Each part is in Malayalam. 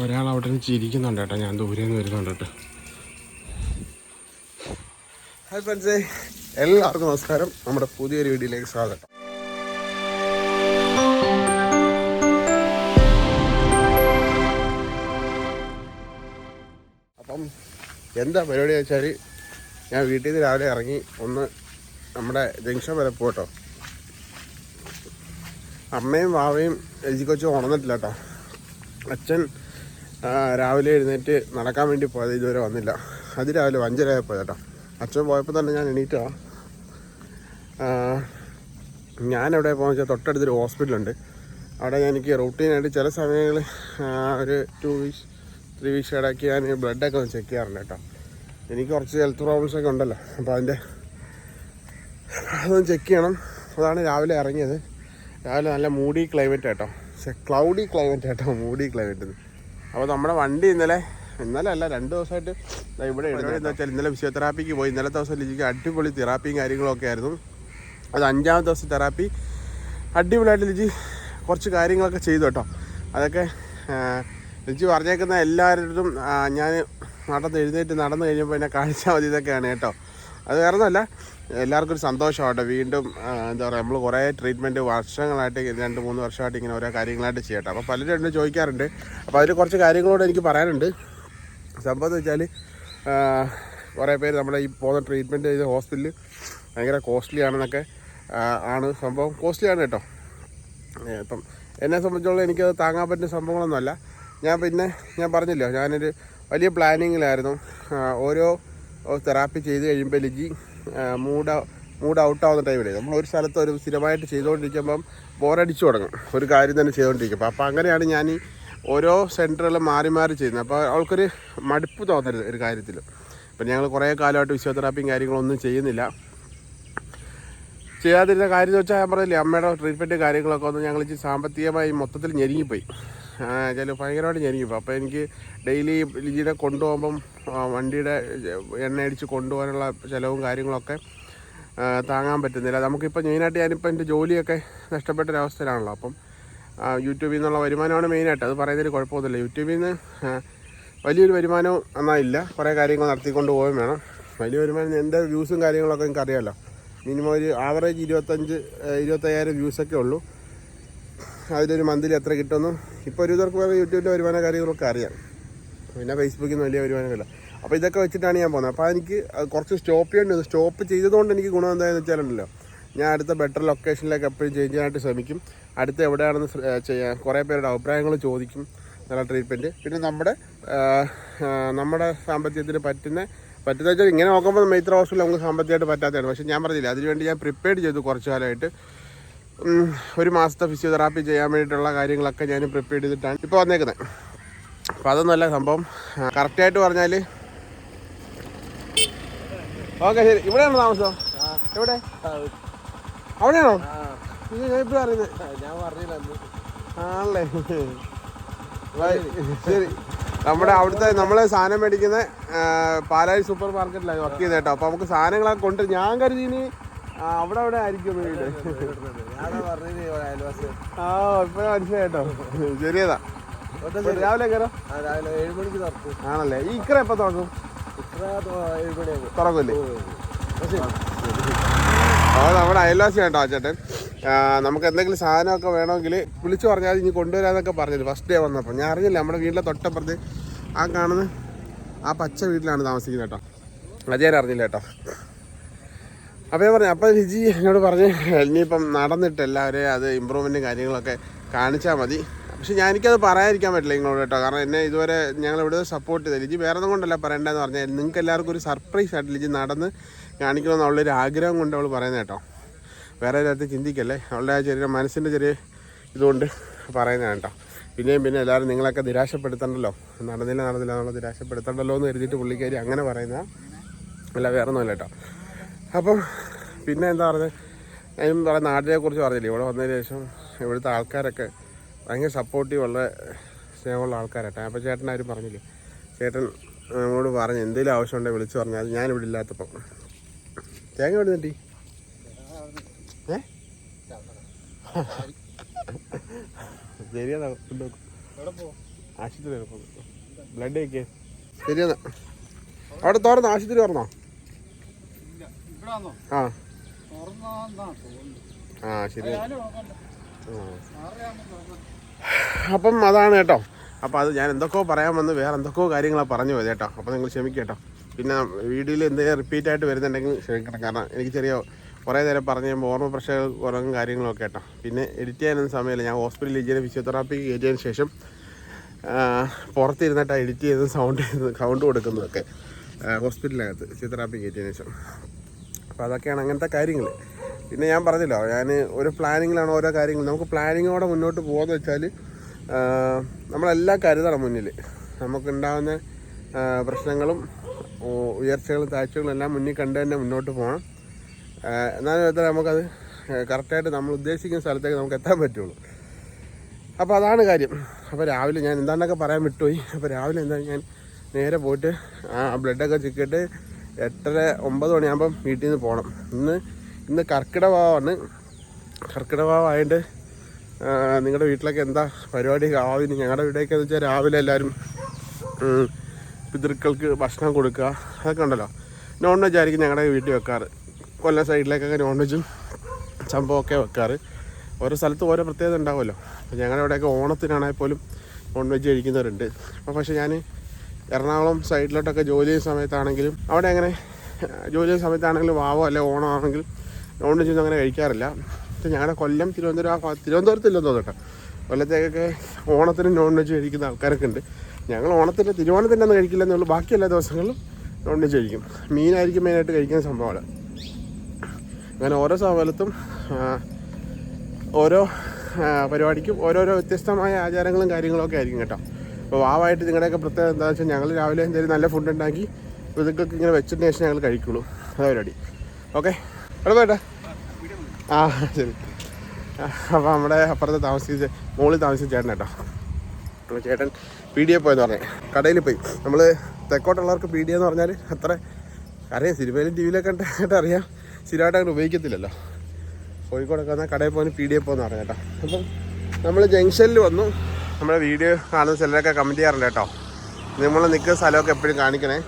ഒരാൾ അവിടെ നിന്ന് ചിരിക്കുന്നുണ്ട് കേട്ടോ. ഞാൻ ദൂരെ നിന്ന് വരുന്നുണ്ട് കേട്ടോ. ഹായ് എല്ലാവർക്കും നമസ്കാരം. നമ്മുടെ പുതിയൊരു വീഡിയോയിലേക്ക് സ്വാഗതം. അപ്പം എന്താ പരിപാടി വെച്ചാൽ ഞാൻ വീട്ടിൽ നിന്ന് രാവിലെ ഇറങ്ങി ഒന്ന് നമ്മുടെ ജംഗ്ഷൻ വരെ പോട്ടോ അമ്മയും വാവയും എഴുതി കൊച്ചും ഉണർന്നിട്ടില്ല കേട്ടോ. അച്ഛൻ രാവിലെ എഴുന്നേറ്റ് നടക്കാൻ വേണ്ടി പോയത് ഇതുവരെ വന്നില്ല. അത് രാവിലെ അഞ്ചര പോയത് കേട്ടോ. അച്ഛൻ പോയപ്പോൾ തന്നെ ഞാൻ എണീറ്റാ ഞാൻ എവിടെ പോകുന്ന വെച്ചാൽ തൊട്ടടുത്തൊരു ഹോസ്പിറ്റലുണ്ട്. അവിടെ എനിക്ക് റൂട്ടീനായിട്ട് ചില സമയങ്ങളിൽ ഒരു ടു വീക്സ് ത്രീ വീക്സ് ഇടയ്ക്ക് ഞാൻ ബ്ലഡൊക്കെ ഒന്ന് ചെക്ക് ചെയ്യാറുണ്ട് കേട്ടോ. എനിക്ക് കുറച്ച് ഹെൽത്ത് പ്രോബ്ലംസ് ഒക്കെ ഉണ്ടല്ലോ. അപ്പോൾ അതിന്റെ അതൊന്ന് ചെക്ക് ചെയ്യണം. അതാണ് രാവിലെ ഇറങ്ങിയത്. രാവിലെ നല്ല മൂടി ക്ലൈമറ്റ് കേട്ടോ. പക്ഷേ ക്ലൗഡി ക്ലൈമറ്റ് കേട്ടോ മൂടി ക്ലൈമറ്റ് അപ്പോൾ നമ്മുടെ വണ്ടി ഇന്നലെ ഇന്നലെ അല്ല രണ്ട് ദിവസമായിട്ട് ഇവിടെ എന്താ വെച്ചാൽ ഇന്നലെ ഫിസിയോതെറാപ്പിക്ക് പോയി. ഇന്നലെ ദിവസം ലിജിക്ക് അടിപൊളി തെറാപ്പിയും കാര്യങ്ങളൊക്കെ ആയിരുന്നു. അത് അഞ്ചാമത്തെ ദിവസം തെറാപ്പി അടിപൊളിയായിട്ട് ലിജി കുറച്ച് കാര്യങ്ങളൊക്കെ ചെയ്തു കേട്ടോ. അതൊക്കെ ലിജി പറഞ്ഞേക്കുന്ന എല്ലാവരുടെ അടുത്തും ഞാൻ നടന്ന് എഴുന്നേറ്റ് നടന്നു കഴിഞ്ഞപ്പോൾ എന്നെ കാണിച്ചാൽ മതി ഇതൊക്കെയാണ് കേട്ടോ. അത് ഒന്നുമല്ല എല്ലാവർക്കും ഒരു സന്തോഷമാട്ടോ വീണ്ടും എന്താ പറയുക നമ്മൾ കുറേ ട്രീറ്റ്മെന്റ് വർഷങ്ങളായിട്ട് രണ്ട് മൂന്ന് വർഷമായിട്ട് ഇങ്ങനെ ഓരോ കാര്യങ്ങളായിട്ട് ചെയ്യട്ടെ. അപ്പോൾ പലരും എന്നെ ചോദിക്കാറുണ്ട്. അപ്പോൾ അതിൽ കുറച്ച് കാര്യങ്ങളോട് എനിക്ക് പറയാനുണ്ട്. സംഭവം എന്ന് വെച്ചാൽ കുറേ പേര് നമ്മുടെ ഈ പോകുന്ന ട്രീറ്റ്മെന്റ് ചെയ്ത ഹോസ്പിറ്റലിൽ ഭയങ്കര കോസ്റ്റ്ലി ആണെന്നൊക്കെ ആണ് സംഭവം. കോസ്റ്റ്ലി ആണ് കേട്ടോ. ഇപ്പം എന്നെ സംബന്ധിച്ചോളം എനിക്കത് താങ്ങാൻ പറ്റുന്ന സംഭവങ്ങളൊന്നുമല്ല. ഞാൻ പിന്നെ ഞാൻ പറഞ്ഞില്ലോ ഞാനൊരു വലിയ പ്ലാനിങ്ങിലായിരുന്നു ഓരോ തെറാപ്പി ചെയ്ത് കഴിയുമ്പോൾ ലിജി മൂഡ് മൂഡ് ഔട്ട് ആവുന്ന ടൈമിൽ നമ്മൾ ഒരു സ്ഥലത്ത് ഒരു സ്ഥിരമായിട്ട് ചെയ്തുകൊണ്ടിരിക്കുമ്പം ബോറടിച്ചു തുടങ്ങും. ഒരു കാര്യം തന്നെ ചെയ്തുകൊണ്ടിരിക്കുമ്പോൾ അപ്പോൾ അങ്ങനെയാണ് ഞാൻ ഈ ഓരോ സെന്ററുകളും മാറി മാറി ചെയ്യുന്നത്. അപ്പോൾ അവൾക്കൊരു മടുപ്പ് തോന്നരുത് ഒരു കാര്യത്തിൽ അപ്പം ഞങ്ങൾ കുറേ കാലമായിട്ട് ഫിസിയോതെറാപ്പിയും കാര്യങ്ങളൊന്നും ചെയ്യുന്നില്ല. ചെയ്യാതിരുന്ന കാര്യം എന്ന് വെച്ചാൽ ഞാൻ പറഞ്ഞില്ലേ അമ്മയുടെ ട്രീറ്റ്മെന്റ് കാര്യങ്ങളൊക്കെ ഒന്ന് ഞങ്ങൾ സാമ്പത്തികമായി മൊത്തത്തിൽ ഞെരുങ്ങിപ്പോയി. ചില ഭയങ്കരമായിട്ട് ഞെരിക്കും അപ്പോൾ എനിക്ക് ഡെയിലി ലിജിനെ കൊണ്ടുപോകുമ്പം വണ്ടിയുടെ എണ്ണ അടിച്ച് കൊണ്ടുപോകാനുള്ള ചിലവും കാര്യങ്ങളൊക്കെ താങ്ങാൻ പറ്റുന്നില്ല. നമുക്കിപ്പോൾ മെയിനായിട്ട് ഞാനിപ്പോൾ എന്റെ ജോലിയൊക്കെ നഷ്ടപ്പെട്ട നഷ്ടപ്പെട്ടൊരവസ്ഥയിലാണല്ലോ. അപ്പം യൂട്യൂബിൽ നിന്നുള്ള വരുമാനമാണ് മെയിനായിട്ട്. അത് പറയുന്നതിൽ കുഴപ്പമൊന്നുമില്ല. യൂട്യൂബിൽ നിന്ന് വലിയൊരു വരുമാനവും എന്നായില്ല കുറേ കാര്യങ്ങൾ നടത്തിക്കൊണ്ട് പോവുകയും വേണം. വലിയ വരുമാനം എന്റെ വ്യൂസും കാര്യങ്ങളൊക്കെ എനിക്കറിയാമല്ലോ മിനിമം ഒരു ആവറേജ് ഇരുപത്തഞ്ച് ഇരുപത്തയ്യായിരം വ്യൂസൊക്കെ ഉള്ളൂ. അതിലൊരു മന്തിൽ എത്ര കിട്ടുമെന്ന് ഇപ്പോൾ ഒരു പേർക്ക് വേറെ യൂട്യൂബിന്റെ വരുമാന കാര്യങ്ങളൊക്കെ അറിയാം. പിന്നെ ഫേസ്ബുക്കിൽ നിന്ന് വലിയ വരുമാനമില്ല അപ്പോൾ ഇതൊക്കെ വെച്ചിട്ടാണ് ഞാൻ പോകുന്നത്. അപ്പോൾ എനിക്ക് കുറച്ച് സ്റ്റോപ്പ് ചെയ്യേണ്ടി സ്റ്റോപ്പ് ചെയ്തതുകൊണ്ട് എനിക്ക് ഗുണം എന്താണെന്ന് വെച്ചാലുണ്ടല്ലോ ഞാൻ അടുത്ത ബെറ്റർ ലൊക്കേഷനിലേക്ക് എപ്പോഴും ചേഞ്ച് ചെയ്യാനായിട്ട് ശ്രമിക്കും. അടുത്ത് എവിടെയാണെന്ന് ചെയ്യാൻ കുറേ പേരുടെ അഭിപ്രായങ്ങൾ ചോദിക്കും. നല്ല ട്രീറ്റ്മെന്റ് പിന്നെ നമ്മുടെ നമ്മുടെ സാമ്പത്തികത്തിന് പറ്റുന്ന പറ്റുന്ന വെച്ചാൽ ഇങ്ങനെ നോക്കുമ്പോൾ മൈത്ര ഹോസ്പിറ്റൽ നമുക്ക് സാമ്പത്തികമായിട്ട് പറ്റാത്തതാണ്. പക്ഷേ ഞാൻ പറഞ്ഞില്ല അതിനുവേണ്ടി ഞാൻ പ്രിപ്പയർഡ് ചെയ്തു കുറച്ച് കാലമായിട്ട്. ഒരു മാസത്തെ ഫിസിയോതെറാപ്പി ചെയ്യാൻ വേണ്ടിയിട്ടുള്ള കാര്യങ്ങളൊക്കെ ഞാൻ പ്രിപ്പയർ ചെയ്തിട്ടാണ് ഇപ്പോൾ വന്നേക്കുന്നത് അപ്പോൾ അതൊന്നുമല്ല സംഭവം കറക്റ്റായിട്ട് പറഞ്ഞാൽ ഓക്കെ ശരി. ഇവിടെയാണോ താമസം? എവിടെ? അവിടെയാണോ? ഞാൻ അറിയുന്നത് ഞാൻ പറഞ്ഞില്ല ആണല്ലേ. ശരി. നമ്മുടെ അവിടുത്തെ നമ്മൾ സാധനം മേടിക്കുന്ന പാലായി സൂപ്പർ മാർക്കറ്റിലാണ് വർക്ക് ചെയ്തേട്ടോ അപ്പോൾ നമുക്ക് സാധനങ്ങളൊക്കെ കൊണ്ട് ഞാൻ കരുതി ഇനി അവിടെ അവിടെ ആയിരിക്കും വീട്. ആ ഇപ്പഴാ മനസ്സിലായി കേട്ടോ ശരിയതാ രാവിലെ കയറാം ആ രാവിലെ ഏഴ് മണിക്ക് തുറക്കും. ആണല്ലേ? ഈ ഇക്കറ എപ്പോ തുറക്കും? ഇത്ര ഏഴ് മണിയാകും തുറക്കില്ലേ? അപ്പോൾ നമ്മുടെ അയൽവാസി കേട്ടോ ചേട്ടൻ. നമുക്ക് എന്തെങ്കിലും സാധനമൊക്കെ വേണമെങ്കിൽ വിളിച്ചു പറഞ്ഞാൽ ഇനി കൊണ്ടുവരാന്നൊക്കെ പറഞ്ഞത് ഫസ്റ്റ് ഡേ വന്നപ്പോൾ. ഞാൻ അറിഞ്ഞില്ല നമ്മുടെ വീട്ടിലെ തൊട്ടപ്പുറത്ത് ആ കാണുന്ന ആ പച്ച വീട്ടിലാണ് താമസിക്കുന്നത് കേട്ടോ. അജയൻ അറിഞ്ഞില്ല കേട്ടോ. അപ്പോൾ ഞാൻ പറഞ്ഞു അപ്പോൾ ഹിജി എന്നോട് പറഞ്ഞ് ഇനിയിപ്പം നടന്നിട്ട് എല്ലാവരെയും അത് ഇമ്പ്രൂവ്മെന്റും കാര്യങ്ങളൊക്കെ കാണിച്ചാൽ മതി. പക്ഷെ ഞാൻ എനിക്കത് പറയാതിരിക്കാൻ പറ്റില്ല നിങ്ങളോട് കേട്ടോ. കാരണം എന്നെ ഇതുവരെ ഞങ്ങൾ ഇവിടെ സപ്പോർട്ട് ചെയ്തത് ലിജി വേറെ ഒന്നും കൊണ്ടല്ല പറയേണ്ടതെന്ന് പറഞ്ഞാൽ നിങ്ങൾക്ക് എല്ലാവർക്കും ഒരു സർപ്രൈസ് ആയിട്ട് ലിജി നടന്ന് കാണിക്കണമെന്ന് അവളുടെ ആഗ്രഹം കൊണ്ട് അവൾ പറയുന്നത് കേട്ടോ. വേറെ ഒരാൾക്ക് ചിന്തിക്കല്ലേ? അവളുടെ ആ ചെറിയ മനസ്സിന്റെ ചെറിയ ഇതുകൊണ്ട് പറയുന്നതാണ് കേട്ടോ. പിന്നെയും പിന്നെ എല്ലാവരും നിങ്ങളൊക്കെ നിരാശപ്പെടുത്തണ്ടല്ലോ. നടന്നില്ല നടന്നില്ല എന്നുള്ള നിരാശപ്പെടുത്തണ്ടല്ലോ എന്ന് കരുതിയിട്ട് പുള്ളിക്കാരി അങ്ങനെ പറയുന്ന അല്ല വേറെ ഒന്നുമല്ല കേട്ടോ. അപ്പം പിന്നെ എന്താ പറഞ്ഞത് ഞാൻ പറയാം നാട്ടിനെ കുറിച്ച് പറഞ്ഞില്ലേ? ഇവിടെ വന്നതിന് ശേഷം ഇവിടുത്തെ ആൾക്കാരൊക്കെ ഭയങ്കര സപ്പോർട്ടീവ് ഉള്ള സ്നേഹമുള്ള ആൾക്കാരായിട്ടാണ് അപ്പോൾ ചേട്ടൻ ആരും പറഞ്ഞില്ലേ? ചേട്ടൻ നമ്മളോട് പറഞ്ഞു എന്തെങ്കിലും ആവശ്യമുണ്ടെങ്കിൽ വിളിച്ചു പറഞ്ഞാൽ ഞാനിവിടെ ഇല്ലാത്തപ്പം. തേങ്ങ എവിടെ നിട്ടി ഏ? ശരിയാ ആശുപത്രി ബ്ലഡ് ഒക്കെ. ശരിയാണ് അവിടെ തുറന്നോ? ആശുപത്രി തുറന്നോ? ആ. ആ ശരി. അപ്പം അതാണ് കേട്ടോ. അപ്പം അത് ഞാൻ എന്തൊക്കെയോ പറയാൻ വന്ന് വേറെ എന്തൊക്കെയോ കാര്യങ്ങളാണ് പറഞ്ഞു പോയത് കേട്ടോ. അപ്പം നിങ്ങൾ ക്ഷമിക്കുക കേട്ടോ. പിന്നെ വീഡിയോയിൽ എന്തെങ്കിലും റിപ്പീറ്റ് ആയിട്ട് വരുന്നുണ്ടെങ്കിൽ ക്ഷമിക്കണം. കാരണം എനിക്ക് ചെറിയ കുറേ നേരം പറഞ്ഞു കഴിയുമ്പോൾ ഓർമ്മ പ്രശ്നങ്ങൾ കുറവും കാര്യങ്ങളൊക്കെ കേട്ടോ. പിന്നെ എഡിറ്റ് ചെയ്യാനൊന്നും സമയമില്ല. ഞാൻ ഹോസ്പിറ്റലിൽ ഇരിക്കുന്ന ഫിസിയോതെറാപ്പി കയറ്റിയതിന് ശേഷം പുറത്തിരുന്നിട്ടാണ് പുറത്തിരുന്നിട്ട് എഡിറ്റ് ചെയ്ത് സൗണ്ട് ചെയ്ത് സൗണ്ട് കൊടുക്കുന്നതൊക്കെ ഹോസ്പിറ്റലിനകത്ത് ഫിസിയോതെറാപ്പി കയറ്റിയതിന് ശേഷം. അപ്പോൾ അതൊക്കെയാണ് അങ്ങനത്തെ കാര്യങ്ങൾ പിന്നെ ഞാൻ പറഞ്ഞല്ലോ ഞാൻ ഒരു പ്ലാനിങ്ങിലാണ് ഓരോ കാര്യങ്ങൾ നമുക്ക് പ്ലാനിങ്ങോടെ മുന്നോട്ട് പോകാമെന്ന് വെച്ചാൽ നമ്മളെല്ലാം കരുതണം മുന്നിൽ നമുക്കുണ്ടാകുന്ന പ്രശ്നങ്ങളും ഉയർച്ചകളും താഴ്ചകളും എല്ലാം മുന്നിൽ കണ്ട് തന്നെ മുന്നോട്ട് പോകണം എന്നാലും എത്ര നമുക്കത് കറക്റ്റായിട്ട് നമ്മൾ ഉദ്ദേശിക്കുന്ന സ്ഥലത്തേക്ക് നമുക്ക് എത്താൻ പറ്റുള്ളൂ. അപ്പോൾ അതാണ് കാര്യം. അപ്പോൾ രാവിലെ ഞാൻ എന്താണ്ടൊക്കെ പറയാൻ വിട്ടുപോയി. അപ്പോൾ രാവിലെ എന്താ ഞാൻ നേരെ പോയിട്ട് ആ ബ്ലഡൊക്കെ ചെക്കിട്ട് എട്ടര ഒമ്പത് മണിയാകുമ്പം വീട്ടിൽ നിന്ന് പോകണം ഇന്ന് ഇന്ന് കർക്കിടകമാണ് കർക്കിടകമായിട്ട് നിങ്ങളുടെ വീട്ടിലൊക്കെ എന്താ പരിപാടി? ആവിന് ഞങ്ങളുടെ വീടൊക്കെ എന്ന് വെച്ചാൽ രാവിലെ എല്ലാവരും പിതൃക്കൾക്ക് ഭക്ഷണം കൊടുക്കുക അതൊക്കെ ഉണ്ടല്ലോ. നോൺ വെജ് ആയിരിക്കും ഞങ്ങളുടെ വീട്ടിൽ വെക്കാറ്. കൊല്ലം സൈഡിലേക്കൊക്കെ നോൺ വെജും സംഭവമൊക്കെ വെക്കാറ്. ഓരോ സ്ഥലത്തും ഓരോ പ്രത്യേകത ഉണ്ടാവുമല്ലോ. അപ്പോൾ ഞങ്ങളുടെ ഇവിടെയൊക്കെ ഓണത്തിനാണെങ്കിൽ പോലും നോൺ വെജ് കഴിക്കുന്നവരുണ്ട്. അപ്പോൾ പക്ഷേ ഞാൻ എറണാകുളം സൈഡിലോട്ടൊക്കെ ജോലി ചെയ്യുന്ന സമയത്താണെങ്കിലും അവിടെ അങ്ങനെ ജോലി ചെയ്യുന്ന സമയത്താണെങ്കിലും വാവോ അല്ലെ ഓണോ ആണെങ്കിലും നോൺ വെജ് ഒന്നും അങ്ങനെ കഴിക്കാറില്ല. പക്ഷേ ഞങ്ങളുടെ കൊല്ലം തിരുവനന്തപുരം ആ തിരുവനന്തപുരത്തില്ലെന്ന് തോന്നട്ടെ കൊല്ലത്തേക്കൊക്കെ ഓണത്തിന് നോൺ വെജ് കഴിക്കുന്ന ആൾക്കാരൊക്കെ ഉണ്ട് ഞങ്ങൾ ഓണത്തിന്റെ തിരുവോണത്തിന്റെ ഒന്നും കഴിക്കില്ല എന്നുള്ളൂ ബാക്കി എല്ലാ ദിവസങ്ങളിലും നോൺ വെജ് കഴിക്കും. മീനായിരിക്കും മെയിനായിട്ട് കഴിക്കുന്ന സംഭവമാണ്. അങ്ങനെ ഓരോ സ്ഥലത്തും ആ, ഓരോ പരിപാടിക്കും ഓരോരോ വ്യത്യസ്തമായ ആചാരങ്ങളും കാര്യങ്ങളും ഒക്കെ ആയിരിക്കും കേട്ടോ. അപ്പോൾ വാവായിട്ട് നിങ്ങളുടെയൊക്കെ പ്രത്യേകത എന്താണെന്ന് വെച്ചാൽ ഞങ്ങൾ രാവിലെ എന്തെങ്കിലും നല്ല ഫുഡ് ഉണ്ടാക്കി ഇതൊക്കെ ഇങ്ങനെ വെച്ചിട്ട് ശേഷം ഞങ്ങൾ കഴിക്കുള്ളൂ. അതാ പരിപാടി. ഓക്കെ എവിടെ പോയിട്ടാ ആ ശരി. അപ്പോൾ നമ്മുടെ അപ്പുറത്ത് താമസിച്ച മുകളിൽ താമസിച്ച ചേട്ടൻ കേട്ടോ അപ്പോൾ ചേട്ടൻ പി ഡി എ പോയെന്ന് പറഞ്ഞേ. കടയിൽ പോയി. നമ്മൾ തെക്കോട്ടുള്ളവർക്ക് പി ഡി എന്ന് പറഞ്ഞാൽ അത്ര അറിയാം. സിനിമയിലും ടി വിയിലൊക്കെ കണ്ടിട്ട് അറിയാം. സ്ഥിരമായിട്ട് അങ്ങനെ ഉപയോഗിക്കത്തില്ലല്ലോ. കോഴിക്കോടൊക്കെ വന്നാൽ കടയിൽ പോകുന്ന പി ഡി എ എന്ന് പറഞ്ഞു കേട്ടോ. അപ്പം നമ്മൾ ജംഗ്ഷനിൽ വന്നു. നമ്മുടെ വീഡിയോ കാണുന്ന ചിലരൊക്കെ കമന്റ് ചെയ്യാറുണ്ട് കേട്ടോ. നമ്മൾ നിൽക്കുന്ന സ്ഥലമൊക്കെ എപ്പോഴും കാണിക്കണേ.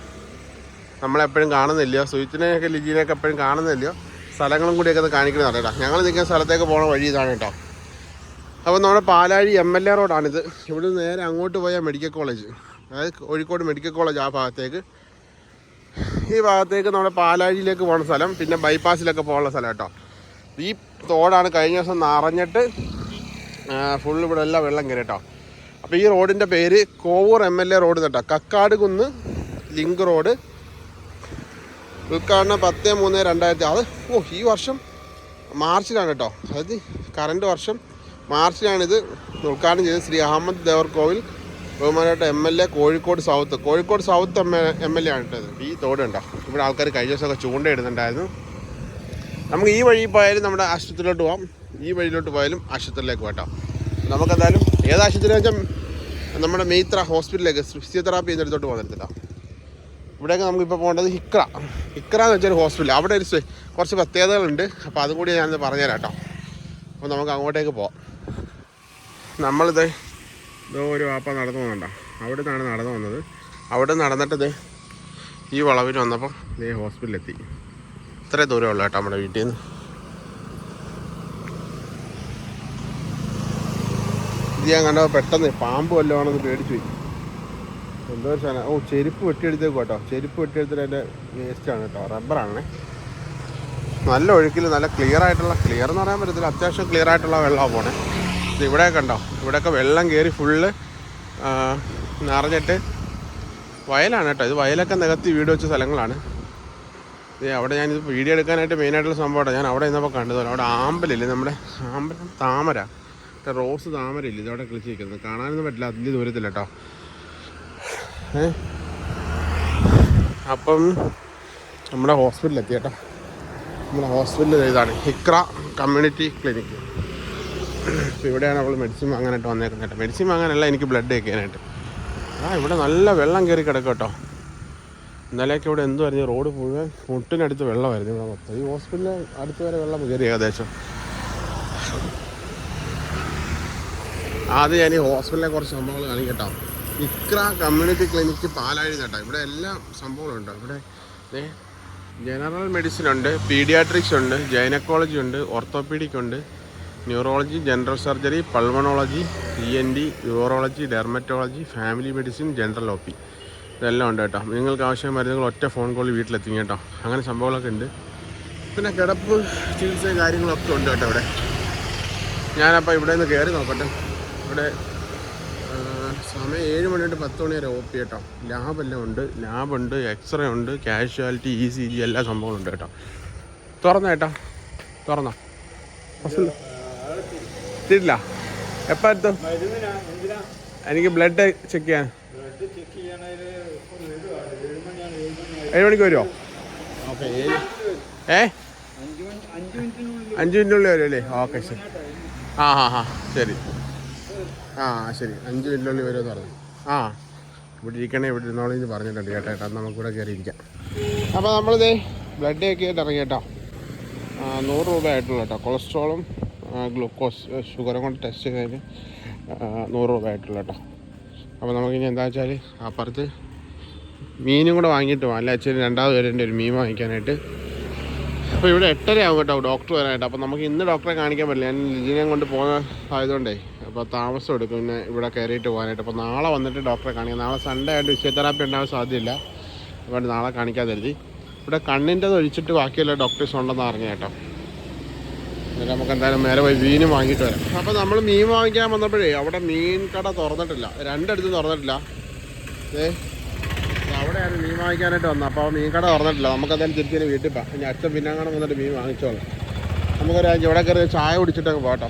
നമ്മളെപ്പോഴും കാണുന്നില്ലയോ? സുജിത്തിനെയൊക്കെ ലിജീനെയൊക്കെ എപ്പോഴും കാണുന്നില്ലയോ? സ്ഥലങ്ങളും കൂടിയൊക്കെ ഒന്ന് കാണിക്കണമെന്ന് കേട്ടോ ഞങ്ങൾ നിൽക്കുന്ന സ്ഥലത്തേക്ക് പോണ വഴി ഇതാണ് കേട്ടോ. അപ്പോൾ നമ്മുടെ പാലാഴി എം എൽ എ റോഡാണിത്. ഇവിടെ നേരെ അങ്ങോട്ട് പോയാൽ മെഡിക്കൽ കോളേജ് അതായത് കോഴിക്കോട് മെഡിക്കൽ കോളേജ് ആ ഭാഗത്തേക്ക്. ഈ ഭാഗത്തേക്ക് നമ്മുടെ പാലാഴിയിലേക്ക് പോകുന്ന സ്ഥലം പിന്നെ ബൈപ്പാസിലൊക്കെ പോകുന്ന സ്ഥലം കേട്ടോ. ഈ തോടാണ് കഴിഞ്ഞ ദിവസം നിറഞ്ഞിട്ട് ഫുൾ ഇവിടെ എല്ലാം വെള്ളം കയറി കേട്ടോ. അപ്പോൾ ഈ റോഡിന്റെ പേര് Kovoor M L A road കേട്ടോ. കക്കാട് കുന്ന് ലിങ്ക് റോഡ്. ഉദ്ഘാടനം പത്ത് മൂന്ന് രണ്ടായിരത്തി അത് ഓ ഈ വർഷം മാർച്ചിലാണ് കേട്ടോ. അതായത് കറണ്ട് വർഷം മാർച്ചിലാണിത്. ഉദ്ഘാടനം ചെയ്തത് Shri Ahmed Devarkovil ബഹുമാനമായിട്ട് M L A Kozhikode south Kozhikode south M M L A ആണ് കേട്ടത് ഈ തോട് ഉണ്ടോ ഇവിടെ ആൾക്കാർ കഴിഞ്ഞ ദിവസമൊക്കെ ചൂണ്ടയിടുന്നുണ്ടായിരുന്നു. നമുക്ക് ഈ വഴി പോയാലും നമ്മുടെ ആശുപത്രിയിലോട്ട് പോകാം ഈ വഴിയിലോട്ട് പോയാലും ആശുപത്രിയിലേക്ക് പോകട്ടോ നമുക്കെന്തായാലും ഏത് ആശുപത്രി വെച്ചാൽ നമ്മുടെ മെയ്ത്ര ഹോസ്പിറ്റലിലേക്ക് ഫിസിയോതെറാപ്പി ചെയ്യുന്നിടത്തോട്ട് പോകുന്നില്ല ഇവിടെയൊക്കെ നമുക്കിപ്പോൾ പോകേണ്ടത് ഹിക്ര. ഹിക്ര എന്ന് വെച്ചാൽ ഹോസ്പിറ്റൽ. അവിടെ ഒരു കുറച്ച് പ്രത്യേകതകളുണ്ട്. അപ്പോൾ അതും കൂടി ഞാനത് പറഞ്ഞുതരാം കേട്ടോ. അപ്പോൾ നമുക്ക് അങ്ങോട്ടേക്ക് പോവാം. നമ്മളിത് ഇതോ ഒരു വാപ്പ നടന്നു പോകുന്നുണ്ടോ അവിടെ നിന്നാണ് നടന്നു വന്നത്. അവിടെ നടന്നിട്ട് ഈ വളവിന് വന്നപ്പോൾ ഇതേ ഹോസ്പിറ്റലിലെത്തി. ഇത്രയും ദൂരമേ ഉള്ളൂ കേട്ടോ നമ്മുടെ വീട്ടിൽ നിന്ന്. ഇത് ഞാൻ കണ്ടപ്പോൾ പെട്ടെന്ന് പാമ്പ് വല്ലതാണെന്ന് പേടിച്ചു പോയി. എന്തോ ഒരു സാധനം. ഓ ചെരുപ്പ് വെട്ടിയെടുത്തേക്കും കേട്ടോ. ചെരുപ്പ് വെട്ടിയെടുത്തിട്ട് അതിന്റെ വേസ്റ്റാണ് കേട്ടോ. റബ്ബറാണേ നല്ല ഒഴുക്കിൽ നല്ല ക്ലിയർ ആയിട്ടുള്ള ക്ലിയർ എന്ന് പറയാൻ പറ്റത്തില്ല. അത്യാവശ്യം ക്ലിയർ ആയിട്ടുള്ള വെള്ളമാണ് പോണേ. ഇവിടെ കണ്ടോ? ഇവിടെയൊക്കെ വെള്ളം കയറി ഫുള്ള് നിറഞ്ഞിട്ട് വയലാണ് കേട്ടോ. ഇത് വയലൊക്കെ നികത്തി വീട് വെച്ച സ്ഥലങ്ങളാണ്. ഇത് അവിടെ ഞാനിത് വീഡിയോ എടുക്കാനായിട്ട് മെയിനായിട്ടുള്ള സംഭവമാണ് ഞാൻ അവിടെ നിന്നപ്പോൾ കണ്ടത് അവിടെ ആമ്പലില്ലേ നമ്മുടെ? ആമ്പലം താമര. റോസ് താമരയില്ല? ഇതവിടെ കിളിച്ച് നിൽക്കുന്നത്. കാണാനൊന്നും പറ്റില്ല. അതിന്റെ ദൂരത്തില്ല കേട്ടോ. ഏഹ് അപ്പം നമ്മുടെ ഹോസ്പിറ്റലിൽ എത്തി കേട്ടോ. നമ്മുടെ ഹോസ്പിറ്റലിൽ ഇതാണ്. ഹിക്ര കമ്മ്യൂണിറ്റി ക്ലിനിക്ക് അപ്പോൾ ഇവിടെയാണ് അവൾ മെഡിസിൻ വാങ്ങാനായിട്ട് വന്നേക്കുന്നത് കേട്ടോ. മെഡിസിൻ വാങ്ങാനല്ല എനിക്ക് ബ്ലഡ് വയ്ക്കാനായിട്ട് ആ ഇവിടെ നല്ല വെള്ളം കയറി കിടക്കും കേട്ടോ. ഇന്നലെയൊക്കെ ഇവിടെ എന്തു പറഞ്ഞു റോഡ് മുഴുവൻ മുട്ടിനടുത്ത് വെള്ളമായിരുന്നു ഇവിടെ മൊത്തം. ഈ ഹോസ്പിറ്റലിൽ അടുത്ത് വരെ വെള്ളം കയറി ഏകദേശം ആദ്യം ഞാൻ ഈ ഹോസ്പിറ്റലിലെ കുറച്ച് സംഭവങ്ങൾ കേട്ടോ ഇക്ര കമ്മ്യൂണിറ്റി ക്ലിനിക്ക് പാലാഴി കേട്ടോ ഇവിടെ എല്ലാ സംഭവങ്ങളും ഉണ്ട് ഇവിടെ ജനറൽ മെഡിസിൻ ഉണ്ട് പീഡിയാട്രിക്സ് ഉണ്ട് ജൈനക്കോളജി ഉണ്ട് ഓർത്തോപീഡിക് ഉണ്ട് neurology general surgery pulmonology E N T urology dermatology family medicine general O P. ഇതെല്ലാം ഉണ്ട് കേട്ടോ. നിങ്ങൾക്ക് ആവശ്യം മരുന്നുകൾ ഒറ്റ ഫോൺ കോളിൽ വീട്ടിലെത്തി കേട്ടോ. അങ്ങനെ സംഭവങ്ങളൊക്കെ ഉണ്ട്. പിന്നെ കിടപ്പ് ചികിത്സയും കാര്യങ്ങളൊക്കെ ഉണ്ട് കേട്ടോ ഇവിടെ. ഞാനപ്പോൾ ഇവിടെ നിന്ന് കയറി നോക്കട്ടെ. ഇവിടെ സമയം ഏഴ് മണി തൊട്ട് പത്ത് മണി വരെ ഒ പി കേട്ടോ ലാബെല്ലാം ഉണ്ട്. ലാബുണ്ട് എക്സ്റേ ഉണ്ട് കാഷ്വാലിറ്റി ഇ സി ജി എല്ലാ സംഭവങ്ങളും ഉണ്ട് കേട്ടോ. തുറന്നോ ഏട്ടാ? തുറന്നോ? ഇല്ല എപ്പോൾ എത്തും എനിക്ക് ബ്ലഡ് ചെക്ക് ചെയ്യാൻ. ഏഴ് മണിക്ക് വരുമോ ഏ? അഞ്ച് മിനിറ്റിനുള്ളിൽ വരും അല്ലേ ഓക്കെ ശരി. ആ ഹാ ഹാ ശരി. ആ ശരി. അഞ്ച് മിനിറ്റിനുള്ളിൽ വരുമെന്ന് പറഞ്ഞു. ആ. ഇവിടെ ഇരിക്കണേ ഇവിടെ ഇരുന്നോളെന്ന് പറഞ്ഞിട്ടുണ്ട് കേട്ടോ. ഏട്ടാ നമുക്കിവിടെ കയറി ഇരിക്കാം. അപ്പോൾ നമ്മളിത് ബ്ലഡ് ഒക്കെ ആയിട്ട് ഇറങ്ങി കേട്ടോ. നൂറ് രൂപ ആയിട്ടുള്ളൂ കേട്ടോ. കൊളസ്ട്രോളും ഗ്ലൂക്കോസ് ഷുഗറും കൊണ്ട് ടെസ്റ്റ് ചെയ്തതിന് നൂറ് രൂപ ആയിട്ടുള്ളൂ കേട്ടോ. അപ്പോൾ നമുക്കിനി എന്താ വെച്ചാൽ അപ്പുറത്ത് മീനും കൂടെ വാങ്ങിയിട്ട് പോകാം. അല്ല അച്ഛന് രണ്ടാമത് വരേണ്ട ഒരു മീൻ വാങ്ങിക്കാനായിട്ട്. അപ്പോൾ ഇവിടെ എട്ടര ആവും കേട്ടോ ഡോക്ടർ വരാനായിട്ട്. അപ്പോൾ നമുക്ക് ഇന്ന് ഡോക്ടറെ കാണിക്കാൻ പറ്റില്ല. ഞാൻ ലിജിനെ കൊണ്ട് പോകുന്ന ആയതുകൊണ്ടേ അപ്പോൾ താമസം എടുക്കും. പിന്നെ ഇവിടെ കയറിയിട്ട് പോകാനായിട്ട്. അപ്പോൾ നാളെ വന്നിട്ട് ഡോക്ടറെ കാണിക്കാം. നാളെ സൺഡേ ആയിട്ട് ഫിസിയോതെറാപ്പി ഉണ്ടാവാൻ സാധ്യതയില്ല അതുകൊണ്ട് നാളെ കാണിക്കാതെ കരുതി. ഇവിടെ കണ്ണിന്റെത് ഒഴിച്ചിട്ട് ബാക്കിയുള്ള ഡോക്ടേഴ്സ് ഉണ്ടെന്ന് അറിഞ്ഞു കേട്ടോ. എന്നിട്ട് നമുക്ക് എന്തായാലും നേരെ പോയി മീനും വാങ്ങിയിട്ട് വരാം. അപ്പോൾ നമ്മൾ മീൻ വാങ്ങിക്കാൻ വന്നപ്പോഴേ അവിടെ മീൻ കട തുറന്നിട്ടില്ല. രണ്ടിടത്തും തുറന്നിട്ടില്ല. ഏ അവിടെയാണ് മീൻ വാങ്ങിക്കാനായിട്ട് വന്നത്. അപ്പോൾ മീൻ കട തുറന്നിട്ടില്ല. നമുക്ക് എന്തായാലും തിരിച്ചു വീട്ടിൽ പോകാം. ഇനി അച്ഛൻ അങ്ങനെ വന്നിട്ട് മീൻ വാങ്ങിച്ചോളാം. നമുക്കൊരു ഇവിടെ കയറി ചായ കുടിച്ചിട്ടൊക്കെ പോട്ടോ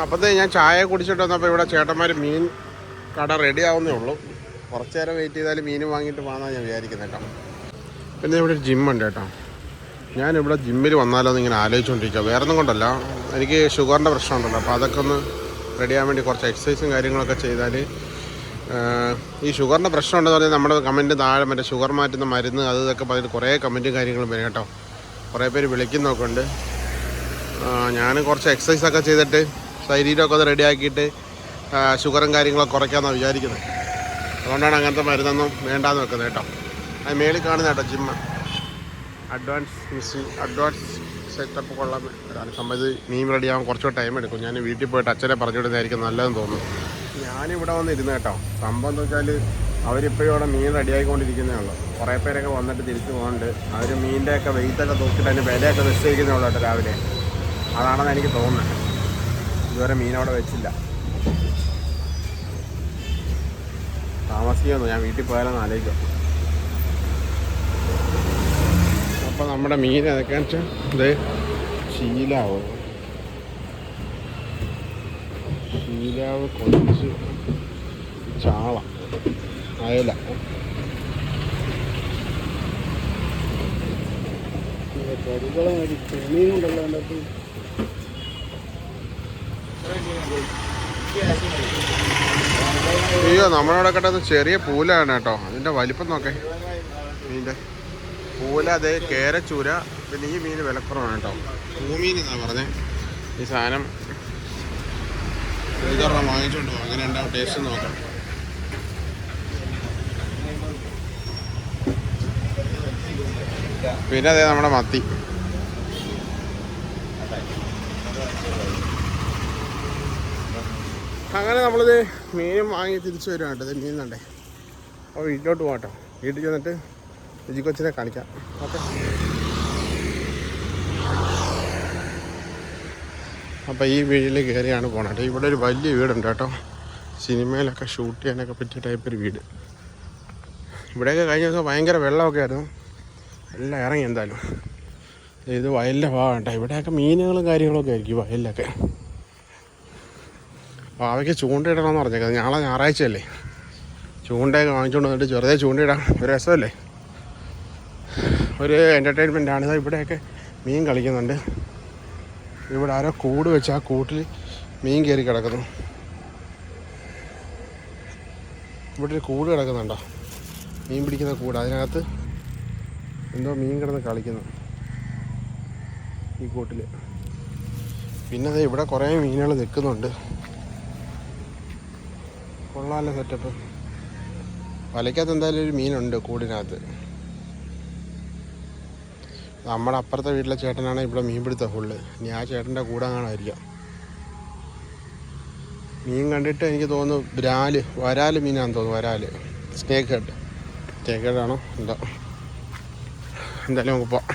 അപ്പോഴത്തേ ഞാൻ ചായ കുടിച്ചിട്ട് വന്നപ്പോൾ ഇവിടെ ചേട്ടന്മാർ മീൻ കട റെഡി ആവുന്നേ ഉള്ളൂ. കുറച്ച് നേരം വെയിറ്റ് ചെയ്താൽ മീൻ വാങ്ങിയിട്ട് പോകാമെന്നാണ് ഞാൻ വിചാരിക്കുന്നത് കേട്ടോ. പിന്നെ ഇവിടെ ഒരു ജിമ്മുണ്ട് കേട്ടോ. ഞാനിവിടെ ജിമ്മിൽ വന്നാലോ ഇങ്ങനെ ആലോചിച്ചുകൊണ്ടിരിക്കുക വേറെ ഒന്നും കൊണ്ടല്ല. എനിക്ക് ഷുഗറിന്റെ പ്രശ്നമുണ്ടല്ലോ അപ്പോൾ അതൊക്കെ ഒന്ന് റെഡി ആകാൻ വേണ്ടി കുറച്ച് എക്സസൈസും കാര്യങ്ങളൊക്കെ ചെയ്താൽ ഈ ഷുഗറിന്റെ പ്രശ്നം ഉണ്ടെന്ന് പറഞ്ഞാൽ നമ്മുടെ കമന്റ് താഴെ മറ്റേ ഷുഗർ മാറ്റുന്ന മരുന്ന് അത് ഇതൊക്കെ പറഞ്ഞിട്ട് കുറേ കമന്റും കാര്യങ്ങളും വരും കേട്ടോ. കുറേ പേര് വിളിക്കുന്നൊക്കെ ഉണ്ട്. ഞാൻ കുറച്ച് എക്സസൈസൊക്കെ ചെയ്തിട്ട് ശരീരമൊക്കെ ഒന്ന് റെഡിയാക്കിയിട്ട് ഷുഗറും കാര്യങ്ങളൊക്കെ കുറയ്ക്കാമെന്നാണ് വിചാരിക്കുന്നത്. അതുകൊണ്ടാണ് അങ്ങനത്തെ മരുന്നൊന്നും വേണ്ടാന്ന് വെക്കുന്നത് കേട്ടോ. അത് മേളിൽ കാണുന്ന കേട്ടോ gym advance missing advance setup കൊള്ളാൻ ഒരാൾ സംബന്ധിച്ച് മീൻ റെഡിയാകാൻ കുറച്ചുകൂടെ ടൈം എടുക്കും. ഞാൻ വീട്ടിൽ പോയിട്ട് അച്ഛനെ പറഞ്ഞു വിടുന്നതായിരിക്കും നല്ലതെന്ന് തോന്നുന്നു. ഞാനിവിടെ വന്ന് ഇരുന്ന് കേട്ടോ. സംഭവം എന്ന് വെച്ചാൽ അവരിപ്പോഴും അവിടെ മീൻ റെഡിയായിക്കൊണ്ടിരിക്കുന്നേ ഉള്ളൂ. കുറേ പേരൊക്കെ വന്നിട്ട് തിരിച്ചു പോകുന്നുണ്ട് അവർ മീനിന്റെ ഒക്കെ വെയിറ്റൊക്കെ തൂക്കിയിട്ട് അതിന്റെ വിലയൊക്കെ നിശ്ചയിക്കുന്നേ ഉള്ളൂ കേട്ടോ രാവിലെ. അതാണെന്ന് എനിക്ക് തോന്നുന്നത്. ഇതുവരെ മീൻ അവിടെ വെച്ചില്ല. താമസിക്കുന്നു. ഞാൻ വീട്ടിൽ പോയാലെന്ന് ആലോചിക്കാം. അപ്പം നമ്മുടെ മീൻ ഏതൊക്കെ വെച്ചാൽ ഇത് ശീലാവ്. ശീലാവ് കൊഞ്ച് ചാള അയല. ചെമ്മീനുണ്ടല്ലോ എന്റെ അടുത്ത് അയ്യോ നമ്മളവിടെ കിട്ടുന്ന ചെറിയ പൂലാണ് കേട്ടോ. അതിന്റെ വലിപ്പം നോക്കേ. മീന്റെ പൂല അതേ കേരച്ചൂര പിന്നെ ഈ മീൻ വിലക്കുറവാണ് കേട്ടോ. പൂമീൻ എന്നാണ് പറഞ്ഞത് ഈ സാധനം ഇതൊരെണ്ണം വാങ്ങിച്ചോണ്ട് അങ്ങനെ ഉണ്ടാവും? ടേസ്റ്റ് നോക്കാം. പിന്നെ അതേ നമ്മുടെ മത്തി. അങ്ങനെ നമ്മളിത് മീനും വാങ്ങി തിരിച്ചു വരും കേട്ടോ. ഇത് മീൻ കണ്ടേ. അപ്പോൾ വീട്ടിലോട്ട് പോകാം കേട്ടോ. വീട്ടിൽ ചെന്നിട്ട് രുചി കൊച്ചിനെ കാണിക്കാം. ഓക്കെ. അപ്പോൾ ഈ വീട്ടിൽ കയറിയാണ് പോകണം ഇവിടെ ഒരു വലിയ വീടുണ്ട് കേട്ടോ. സിനിമയിലൊക്കെ ഷൂട്ട് ചെയ്യാനൊക്കെ പറ്റിയ ടൈപ്പ് ഒരു വീട്. ഇവിടെയൊക്കെ കഴിഞ്ഞ ദിവസം ഭയങ്കര വെള്ളമൊക്കെ ആയിരുന്നു. എല്ലാം ഇറങ്ങി എന്തായാലും. ഇത് വയലിന്റെ ഭാഗം കേട്ടോ. ഇവിടെയൊക്കെ മീനുകളും കാര്യങ്ങളൊക്കെ ആയിരിക്കും വയലിലൊക്കെ. പാവയ്ക്ക് ചൂണ്ടയിടണമെന്ന് പറഞ്ഞേക്കാം. ഞാളെ ഞായറാഴ്ചയല്ലേ. ചൂണ്ടയൊക്കെ വാങ്ങിച്ചുകൊണ്ട് വന്നിട്ട് ചെറുതെ ചൂണ്ടയിടാം ഒരു രസമല്ലേ? ഒരു എന്റർടൈൻമെന്റ് ആണ്. ഇതാ ഇവിടെയൊക്കെ മീൻ കളിക്കുന്നുണ്ട്. ഇവിടെ ആരോ കൂട് വെച്ച് ആ കൂട്ടിൽ മീൻ കയറി കിടക്കുന്നു. ഇവിടെ ഒരു കൂട് കിടക്കുന്നുണ്ടോ? മീൻ പിടിക്കുന്ന കൂട്. അതിനകത്ത് എന്തോ മീൻ കിടന്ന് കളിക്കുന്നു ഈ കൂട്ടിൽ. പിന്നെ ഇവിടെ കുറേ മീനുകൾ നിൽക്കുന്നുണ്ട്. കൊള്ളാമല്ലോ സെറ്റപ്പ് വലയ്ക്കകത്ത് എന്തായാലും ഒരു മീനുണ്ട് കൂടിനകത്ത്. നമ്മുടെ അപ്പുറത്തെ വീട്ടിലെ ചേട്ടനാണ് ഇവിടെ മീൻ പിടുത്തം ഫുള്ള് ഇനി ആ ചേട്ടന്റെ കൂടെ കാണാതിരിക്കാം മീൻ കണ്ടിട്ട് എനിക്ക് തോന്നുന്നു ബ്രാൽ വരാൽ മീനാണെന്ന് തോന്നുന്നു വരാൽ. സ്നേക്ക് ഹെഡ് സ്നേക്ക് ഹെഡാണോ എന്താ. എന്തായാലും നമുക്ക് പോവാം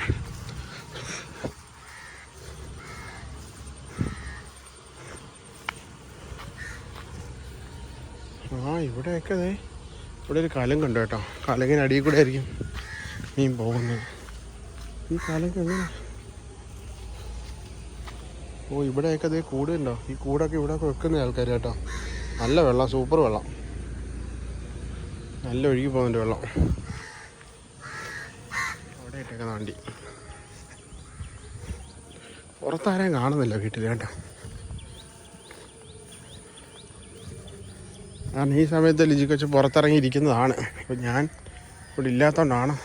ആ ഇവിടെയൊക്കെ അതെ ഇവിടെ ഒരു കലം കണ്ടു കേട്ടോ. കലങ്ങിന് അടിയിൽ കൂടെ ആയിരിക്കും മീൻ പോകുന്നത്. ഈ കലങ്ക് എങ്ങനെ? ഓ ഇവിടെയൊക്കെ അതേ കൂടുണ്ടോ ഈ കൂടൊക്കെ ഇവിടെ വെക്കുന്ന ആൾക്കാർ കേട്ടോ. നല്ല വെള്ളം സൂപ്പർ വെള്ളം. നല്ല ഒഴുകി പോകുന്നുണ്ട് വെള്ളം. അവിടെ ഇട്ടേക്കുന്ന വണ്ടി. പുറത്താരെയും കാണുന്നില്ല വീട്ടിൽ കേട്ടോ. കാരണം ഈ സമയത്ത് ലിജി കൊച്ച് പുറത്തിറങ്ങിയിരിക്കുന്നതാണ്. അപ്പം ഞാൻ ഇവിടെ ഇല്ലാത്തതുകൊണ്ടാണ്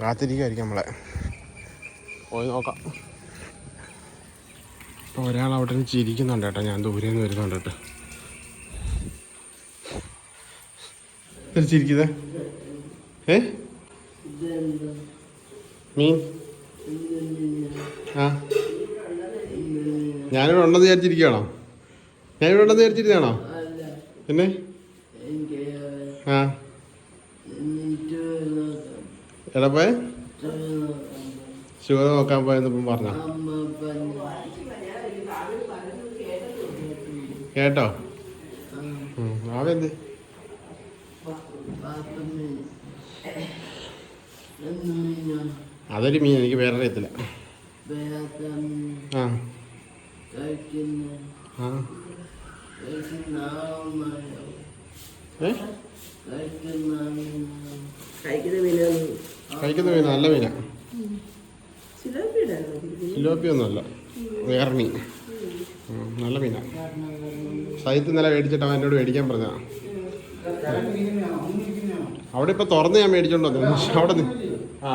കാത്തിരിക്കുമായിരിക്കും നമ്മളെ. പോയി നോക്കാം. ഇപ്പോൾ ഒരാൾ അവിടെ നിന്ന് ചിരിക്കുന്നുണ്ട് കേട്ടോ. ഞാൻ ദൂരെ നിന്ന് വരുന്നുണ്ട് കേട്ടോ. ചിരിക്കുന്നത് ഏ? മീൻ. ആ. ഞാനിവിടെ ഉണ്ടെന്ന് വിചാരിച്ചിരിക്കുകയാണോ? ഞാനിവിടെ ഉണ്ടെന്ന് വിചാരിച്ചിരുന്നാണോ പിന്നെ? ആ. എടാ പോയ. ഷുഗർ നോക്കാൻ പോയെന്നിപ്പം പറഞ്ഞ. കേട്ടോ? ആവെന്ത്? അതൊരു മീൻ എനിക്ക് വേറെ അറിയത്തില്ല. ആ. ആ. കഴിക്കുന്ന മീന നല്ല മീന. സിലോപ്പി ഒന്നുമല്ല വേറെ മീൻ നല്ല മീന. സൈത്ത് ഇന്നലെ മേടിച്ചിട്ട് അവൻ എന്നോട് മേടിക്കാൻ പറഞ്ഞാ അവിടെ ഇപ്പൊ തുറന്ന് ഞാൻ മേടിച്ചോണ്ടോ അവിടെ ആ.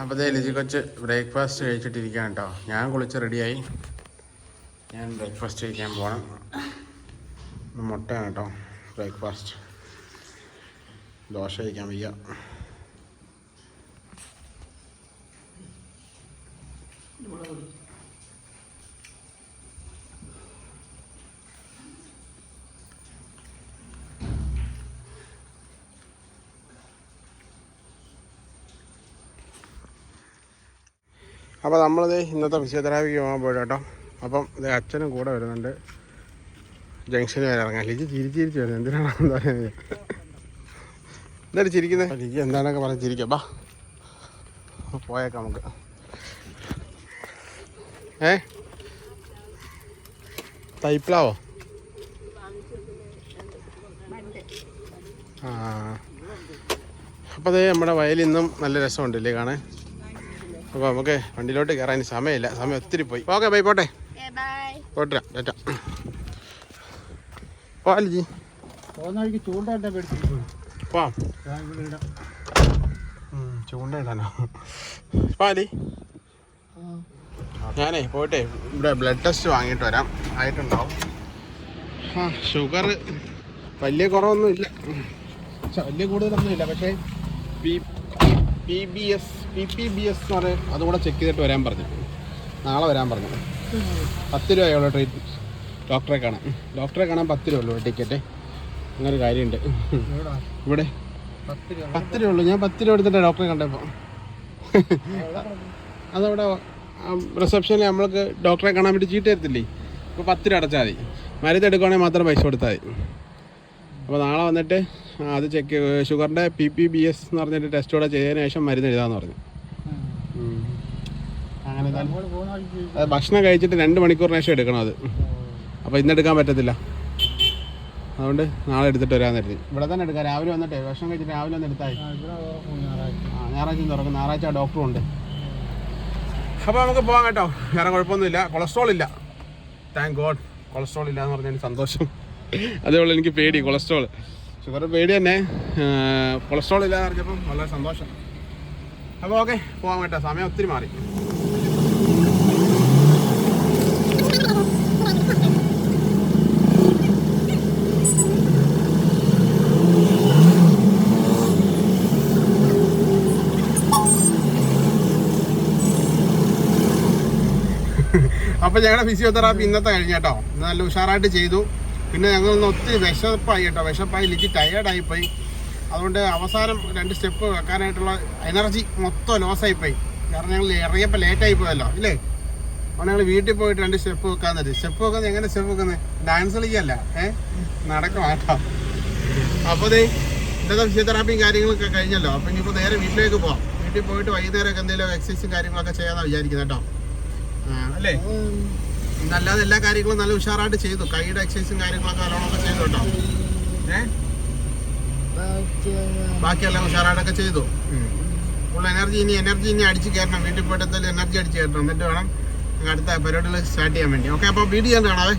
അപ്പോൾ ദേ ലിജി കൊച്ച് ബ്രേക്ക്ഫാസ്റ്റ് കഴിച്ചിട്ടിരിക്കുകയാണ് കേട്ടോ. ഞാൻ കുളിച്ച് റെഡിയായി. ഞാൻ ബ്രേക്ക്ഫാസ്റ്റ് കഴിക്കാൻ പോകണം മുട്ടയാണ് കേട്ടോ ബ്രേക്ക്ഫാസ്റ്റ്. ദോശ കഴിക്കാൻ വയ്യ. അപ്പോൾ നമ്മളത് ഇന്നത്തെ ഫിസിയോതെറാപ്പിക്ക് പോകാൻ പോയി കേട്ടോ. അപ്പം ഇത് അച്ഛനും കൂടെ വരുന്നുണ്ട്. ജംഗ്ഷനിൽ വരെ ഇറങ്ങാം ലിജി ചിരിച്ച് ചിരിച്ച് വരുന്നത് എന്തിനാണ് എന്താ പറയുന്നത് എന്തായാലും ചിരിക്കുന്നത് ലിജി എന്താണൊക്കെ പറഞ്ഞ് ചിരിക്കാം. ബാ. പോയേക്കാം നമുക്ക്. ഏ? തൈപ്ലാവോ? ആ. അപ്പോൾ അതേ നമ്മുടെ വയലിന്നും നല്ല രസമുണ്ടല്ലേ കാണാൻ? അപ്പോൾ നമുക്ക് വണ്ടിയിലോട്ട് കയറാൻ സമയമില്ല. സമയം ഒത്തിരി പോയി. ഓക്കെ ബൈ പോട്ടെ. പോട്ടെ ടാറ്റ. പോവാലി പോവാം പാലി ഞാനേ പോട്ടെ ഇവിടെ ബ്ലഡ് ടെസ്റ്റ് വാങ്ങിയിട്ട് വരാം. ആയിട്ടുണ്ടാവും. ആ ഷുഗർ വലിയ കുറവൊന്നും ഇല്ല വലിയ കൂടുതലൊന്നും ഇല്ല പക്ഷേ P B S P P B S എന്ന് പറയും അതുകൂടെ ചെക്ക് ചെയ്തിട്ട് വരാൻ പറഞ്ഞു. നാളെ വരാൻ പറഞ്ഞു. പത്ത് രൂപയുള്ള ട്രീറ്റ് ഡോക്ടറെ കാണാൻ. ഡോക്ടറെ കാണാൻ പത്ത് രൂപ ഉള്ളൂ ടിക്കറ്റ് അങ്ങനെ ഒരു കാര്യമുണ്ട് ഇവിടെ? പത്ത് രൂപ. പത്ത് രൂപ ഉള്ളൂ ഞാൻ പത്ത് രൂപ എടുത്തിട്ട് ഡോക്ടറെ കണ്ടപ്പോൾ അതവിടെ റിസപ്ഷനിൽ നമ്മൾക്ക് ഡോക്ടറെ കാണാൻ വേണ്ടി ചീട്ട് തരത്തില്ലേ? ഇപ്പോൾ പത്ത് രൂപ അടച്ചാൽ മതി. മരുന്ന് എടുക്കുവാണെങ്കിൽ മാത്രം പൈസ കൊടുത്താൽ മതി. അപ്പോൾ നാളെ വന്നിട്ട് ആ, അത് ചെക്ക് ഷുഗറിന്റെ പി പി ബി എസ് എന്ന് പറഞ്ഞിട്ട് ടെസ്റ്റ് കൂടെ ചെയ്തതിന് ശേഷം മരുന്ന് എഴുതാമെന്ന് പറഞ്ഞു. അങ്ങനെ അത് ഭക്ഷണം കഴിച്ചിട്ട് രണ്ട് മണിക്കൂറിന് ശേഷം എടുക്കണം അത്. അപ്പോൾ ഇന്ന് എടുക്കാൻ പറ്റത്തില്ല. അതുകൊണ്ട് നാളെ എടുത്തിട്ട് വരാൻ കരുതി. ഇവിടെ തന്നെ എടുക്കാം. രാവിലെ വന്നിട്ട് ഭക്ഷണം കഴിച്ചിട്ട് രാവിലെ വന്ന് എടുത്താൽ ആ ഞായറാഴ്ച തുറക്കും. ഞായറാഴ്ച ഡോക്ടറും ഉണ്ട്. അപ്പോൾ നമുക്ക് പോകാം കേട്ടോ. വേറെ കുഴപ്പമൊന്നുമില്ല. കൊളസ്ട്രോൾ ഇല്ല. താങ്ക് ഗോഡ് കൊളസ്ട്രോൾ ഇല്ല എന്ന് പറഞ്ഞാൽ സന്തോഷം. അതേപോലെ എനിക്ക് പേടി കൊളസ്ട്രോൾ. ഷുഗർ പേടി തന്നെ. കൊളസ്ട്രോൾ ഇല്ല എന്ന് പറഞ്ഞപ്പം വളരെ സന്തോഷം. അപ്പോൾ ഓക്കെ പോകാൻ കേട്ടോ. സമയം ഒത്തിരി മാറി. അപ്പോൾ ഞങ്ങളുടെ ഫിസിയോതെറാപ്പി ഇന്നത്തെ കഴിഞ്ഞ കേട്ടോ. നല്ല ഉഷാറായിട്ട് ചെയ്തു. പിന്നെ ഞങ്ങൾ ഇന്ന് ഒത്തിരി വിശപ്പായി കേട്ടോ. വിശപ്പായി ലിറ്റി ടയേർഡായിപ്പോയി. അതുകൊണ്ട് അവസാനം രണ്ട് സ്റ്റെപ്പ് വെക്കാനായിട്ടുള്ള എനർജി മൊത്തം ലോസായിപ്പോയി. കാരണം ഞങ്ങൾ ഇറങ്ങിയപ്പോൾ ലേറ്റായി പോയല്ലോ ഇല്ലേ? അപ്പോൾ ഞങ്ങൾ വീട്ടിൽ പോയിട്ട് രണ്ട് സ്റ്റെപ്പ് വെക്കാൻ തരും സ്റ്റെപ്പ് വെക്കുന്നത് എങ്ങനെ സ്റ്റെപ്പ് വെക്കുന്നത്? ഡാൻസ് കളിക്കല്ല ഏ? നടക്കും കേട്ടോ. അപ്പോൾ ഇന്നത്തെ ഫിസിയോതെറാപ്പിയും കാര്യങ്ങളൊക്കെ കഴിഞ്ഞല്ലോ. അപ്പോൾ ഇനിയിപ്പോൾ നേരെ വീട്ടിലേക്ക് പോവാം. വീട്ടിൽ പോയിട്ട് വൈകുന്നേരമൊക്കെ എന്തെങ്കിലും എക്സസൈസും കാര്യങ്ങളൊക്കെ ചെയ്യാമെന്നാണ് വിചാരിക്കുന്നത് കേട്ടോ. അല്ലേ? ഇന്നല്ലാതെ എല്ലാ കാര്യങ്ങളും നല്ല ഉഷാറായിട്ട് ചെയ്തു. കൈയുടെ എക്സസൈസും കാര്യങ്ങളൊക്കെ നല്ലോണമൊക്കെ ചെയ്തു കേട്ടോ. ബാക്കിയെല്ലാം ഉഷാറായിട്ടൊക്കെ ചെയ്തു. ഫുൾ എനർജി ഇനി എനർജി ഇനി അടിച്ച് കയറണം വീട്ടിൽ പോയിട്ട് എനർജി അടിച്ച് കയറണം എന്നിട്ട് വേണം അടുത്ത പരിപാടികൾ സ്റ്റാർട്ട് ചെയ്യാൻ വേണ്ടി. ഓക്കെ അപ്പോൾ വീഡിയോ കാണാവേ.